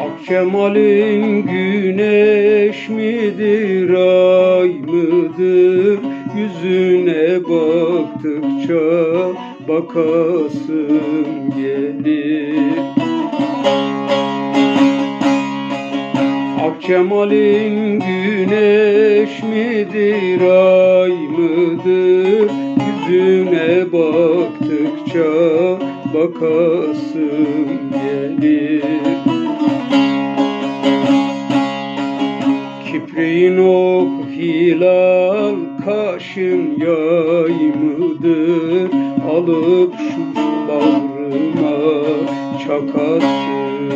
Ah, Kemal'in güneş midir, ay mıdır? Yüzüne baktıkça bakasım gelir. Ah, Akçemal'in güneş midir, ay mıdır? Yüzüne baktıkça bakasım gelir. Kipreğin ok hilal kaşın yay mıdır Alıp şu bağrıma çakasın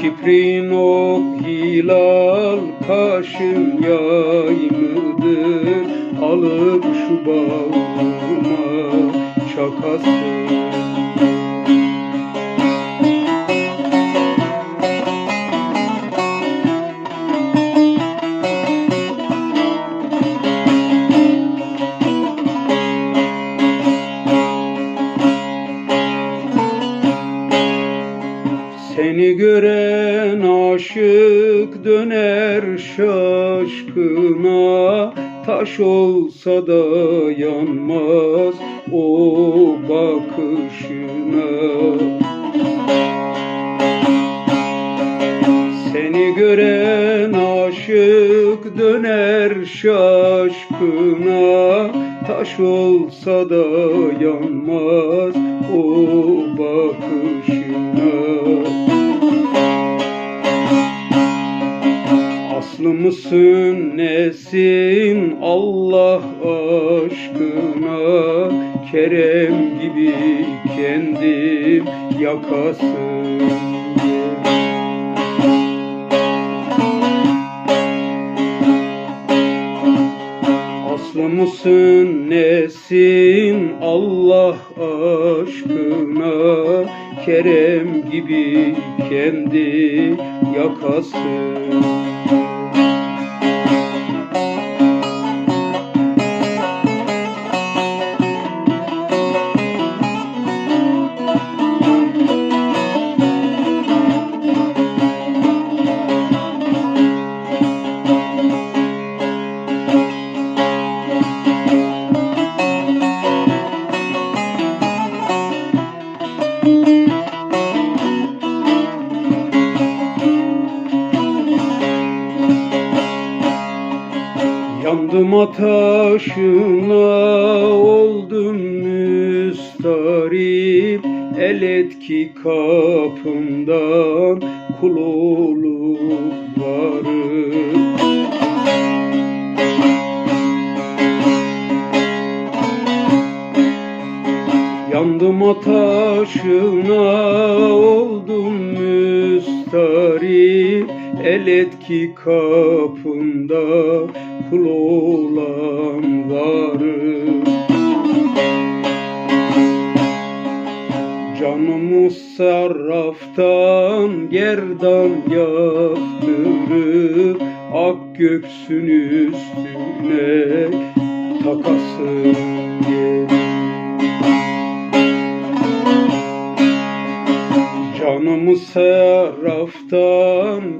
Kipreğin ok hilal kaşın yay mıdır Alıp şu bağrıma çakasın Seni gören aşık döner şaşkına Taş olsa da yanmaz o bakışına. Seni gören aşık döner şaşkına. Taş olsa da yanmaz o bakışına Aslı mısın nesin? Allah aşkına Kerem gibi kendim yakasın Aslı mısın? Nesin? Allah aşkına Kerem gibi kendi yakasın Yandım ataşına oldum müstarip. El et ki kapımdan kul olup varım Yandım ataşına oldum müstarip. El et ki kapında kul olan gerdan yaptırıp Ak göksün üstüne takasın gelir Canımı sarraftan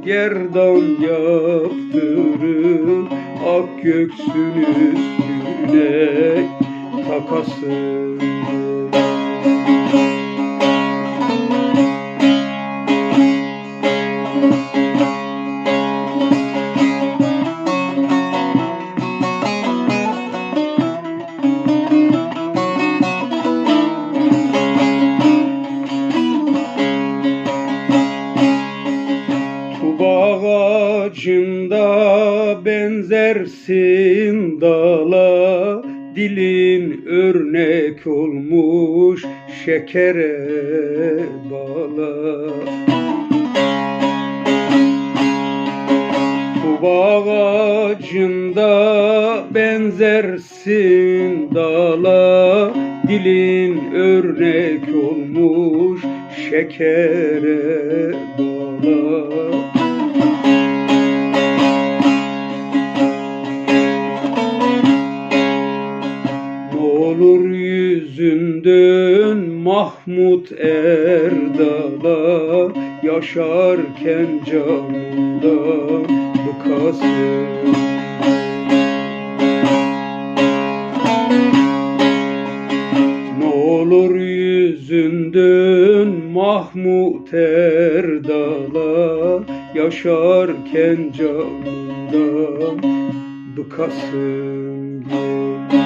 gerdan yaptırıp Ak göksün üstüne takasın Tuba ağacında benzersin dala. Dilin örnek olmuş şekere bala. Tuba ağacında benzersin dala. Dilin örnek olmuş şekere bala yüzün dön Mahmut Erdal'a yaşarken canımda bıkasın Ne olur yüzünden Mahmut Erdal'a Yaşarken canımda bıkasın gel